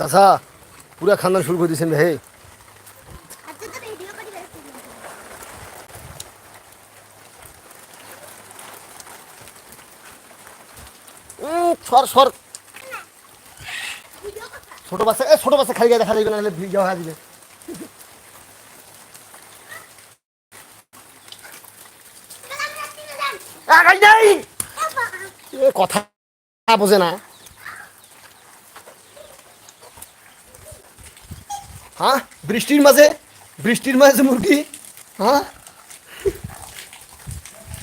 চাচা পুরা খানদান শুরু করে দিয়েছেন উম, সর সর ছোট বাচ্চা এ ছোট বাচ্চা খালি দেখা যাবে না হলে ভিডিও হয়ে দিবে কথা বোঝে না। হ্যাঁ? বৃষ্টির মাঝে? বৃষ্টির মাঝে মুরগি? হ্যাঁ?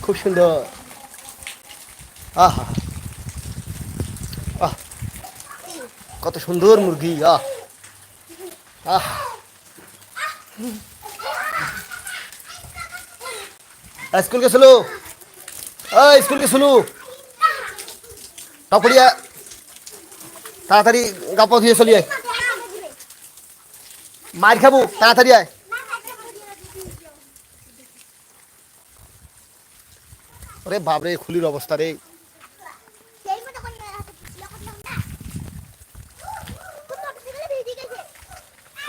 খুব সুন্দর। আহা। আহ। কত সুন্দর মুরগি, আহ। আহ। স্কুল গেছিল এই স্কুল গেছিল কাপড়িয়া। তাড়াতাড়ি কাপড় দিয়ে চলিয়ে মার খাব, তাড়াতাড়ি আয়। ওরে বাবরে খুলির অবস্থা রে।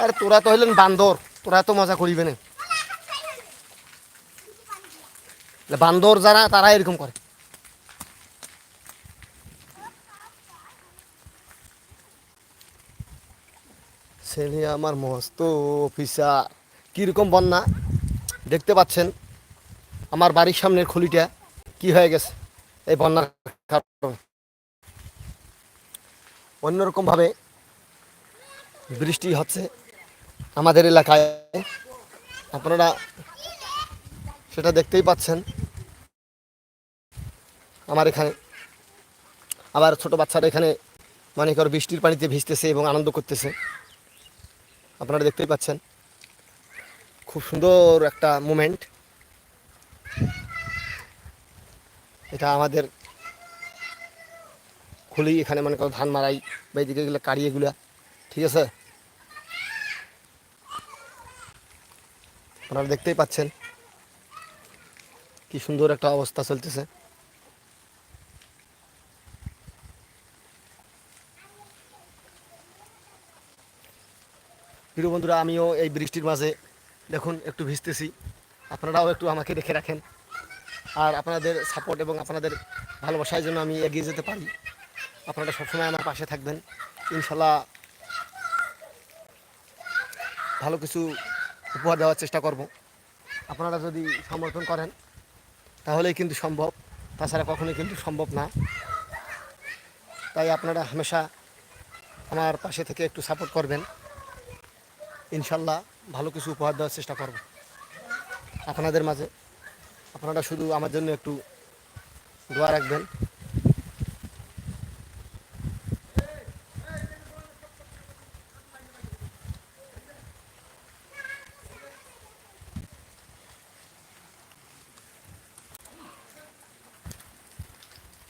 আরে তোরা তো হইলেন বান্দর, তোরা তো মজা করিবে না বান্দর যারা, তারা এরকম করে। ছেলে আমার মস্ত অফিসার। কীরকম বন্যা? দেখতে পাচ্ছেন, আমার বাড়ির সামনের খুলিটা কি হয়ে গেছে এই বন্যার কারণে। অন্যরকমভাবে বৃষ্টি হচ্ছে আমাদের এলাকায়। আপনারা সেটা দেখতেই পাচ্ছেন। আমার এখানে আবার ছোট বাচ্চারা এখানে মানে বৃষ্টির পানিতে ভিজতেছে এবং আনন্দ করতেছে। আপনারা দেখতেই পাচ্ছেন। খুব সুন্দর একটা মুমেন্ট এটা আমাদের খুলি, এখানে মানে করো ধান মারাই, বা এইদিকে এগুলো কাড়ি ঠিক আছে? আপনারা দেখতেই পাচ্ছেন কি সুন্দর একটা অবস্থা চলতেছে। প্রিয় বন্ধুরা, আমিও এই বৃষ্টির মাঝে দেখুন, একটু ভিজতেছি। আপনারাও একটু আমাকে দেখে রাখেন। আর আপনাদের সাপোর্ট এবং আপনাদের ভালোবাসার জন্য আমি এগিয়ে যেতে পারি। আপনারা সবসময় আমার পাশে থাকবেন। ইনশাল্লাহ ভালো কিছু উপহার দেওয়ার চেষ্টা করব। আপনারা যদি সমর্থন করেন, তাহলেই কিন্তু সম্ভব। তাছাড়া কখনোই কিন্তু সম্ভব না। তাই আপনারা হামেশা আমার পাশে থেকে একটু সাপোর্ট করবেন। ইনশাল্লাহ ভালো কিছু উপহার দেওয়ার চেষ্টা করব। আপনাদের মাঝে। আপনারা শুধু আমার জন্য একটু দোয়া রাখবেন।